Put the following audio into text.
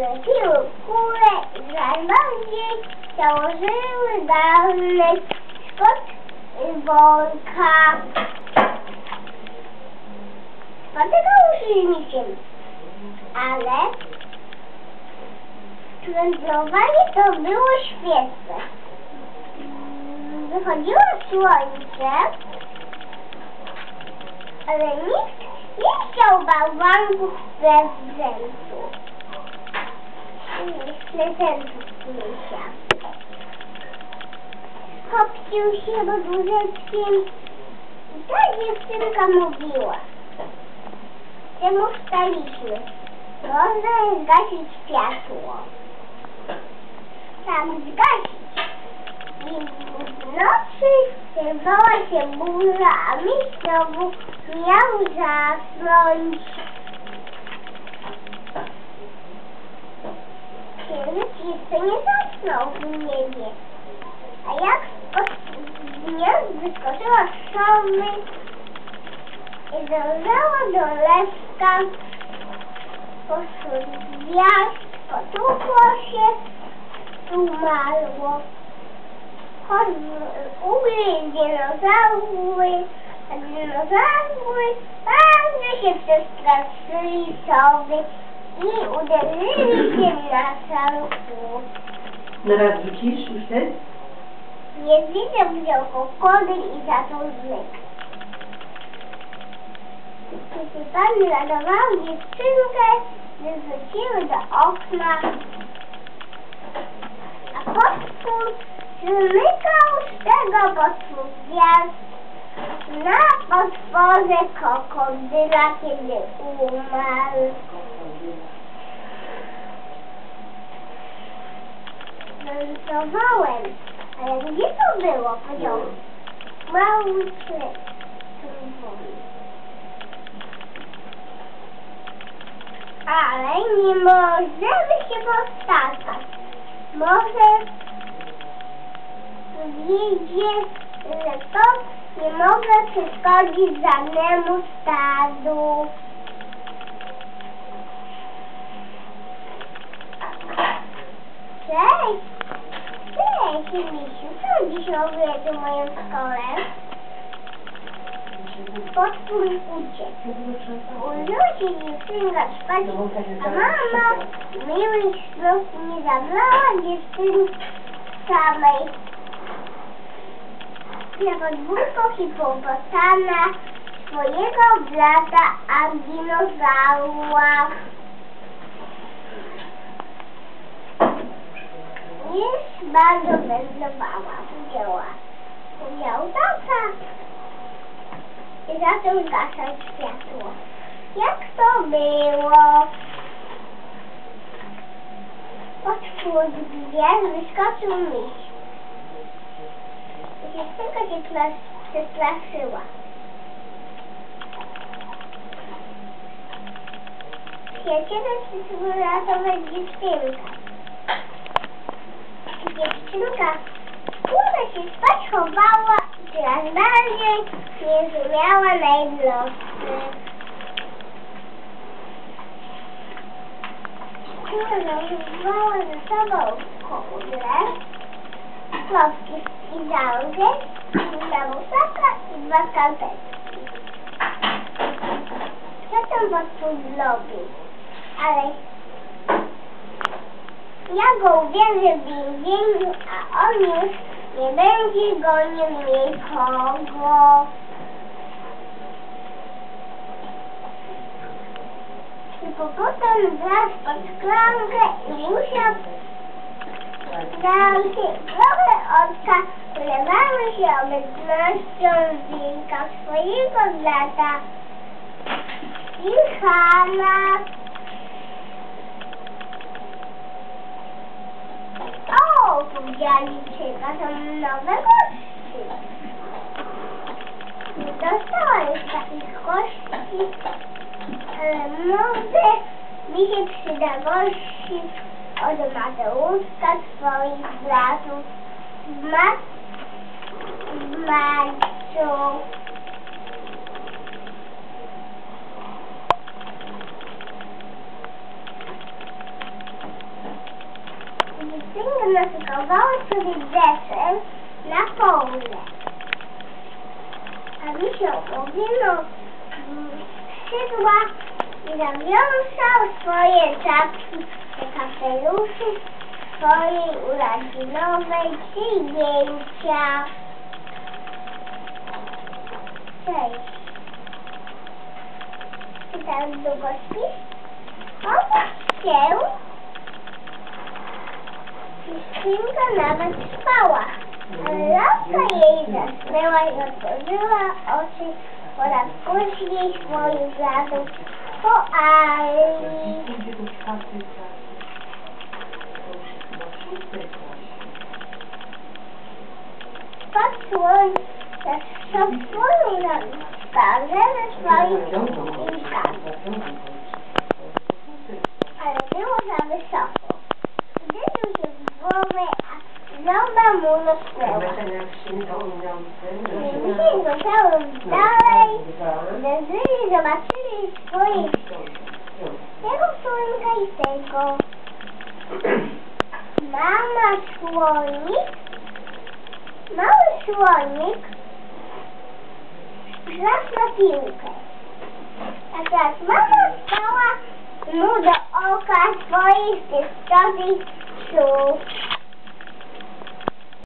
leciły w górę i coraz bardziej założyły dawny skok worka. Z niczym, ale wędrowanie to było świetne. Wychodziło słońce, ale nikt nie chciał bałwanków we wzętu. Misia. Kopcił się pod łóżeczkiem i ta dziewczynka mówiła, że mu wstaliśmy. Można zgasić światło. Tam zgasić. I w nocy zerwała się burza, a miś znowu miał zasnąć. Jeszcze nie zasnął w niebie. A jak spod gniazd wyskoczyła z sowy i dążała do lewka, poszło gwiazd, potłukło się, umarło. Choć ugryź dinozaury, a dinozaury bardzo się przestraszyli sowy i uderzyli się na sam słup. Na raz wrócisz już ty? Niedźwiedzia wziął krokodyl i zaczął zmykać. Kiedy pan nadawał dziewczynkę, wyrzuciły do okna, a potwór zmykał z tego potwór gwiazd na potworze krokodyla, kiedy umarł. Wędrowałem, ale gdzie to było? Powiedział mały człowiek. Ale nie możemy się powtarzać. Może wiedzie, że to nie mogę przeszkodzić żadnemu stadu. Cześć! Cześć, Misiu. Co dziś robisz w moją szkole? Potwór uciekł. Użył się dziewczynka spać, a mama miłych snów nie zabrała dziewczynki samej. Na podwórko hipopotama swojego brata a Już bardzo wędrowała, wzięła. Wziął tata i zaczął zgaszać światło. Jak to było? Potwór gwiazd wyskoczył miś. Dziewczynka się klas- przestraszyła. Przyjaciele przyszły ratować dziewczynkę. Dziewczynka która się spać chowała i coraz bardziej nie zrozumiała najmłodszy. Która zażywała ze sobą kołdrę, klocki fizankę, na musaka i dwa skalpetki. Co tam potwór zrobił? Ale ja go uwierzę w więzieniu, a on już nie będzie gonił nikogo. I potem wlazł pod szklankę i musiał dał się trochę oczka, ulewały się obecnością wilka swojego brata Ilhana. O, powiedzieli Czyka, są nowe gości. Nie dostała już takich gości, ale może mi się przyda gości od Mateuszka, swoich bratów, z Mat naszykowały sobie deser na pole. A mi się owinął w skrzydła i zawiązał swoje czapki te kapeluszy swojej urodzinowej przyjęcia. Cześć. Czy tak długo śpisz? Ona się. Dziewczynka nawet spała. Ale laska jej zasnęła i otworzyła oczy po raz później swoich lat po Ali. Idzie do czwartej klasy. To już chyba w szóstej klasie. Patrzyłem na wspólnie na skarze ze swoich wilkami, ale było za wysoko. Uderzył się w głowę, a ząba mu. Musieli go ciągnąć dalej, uderzyli, zobaczyli swoich tego słonika i tego. Mama słonik, mały słonik, szlak na piłkę. A teraz mama stała mu do oka swoich tych psów.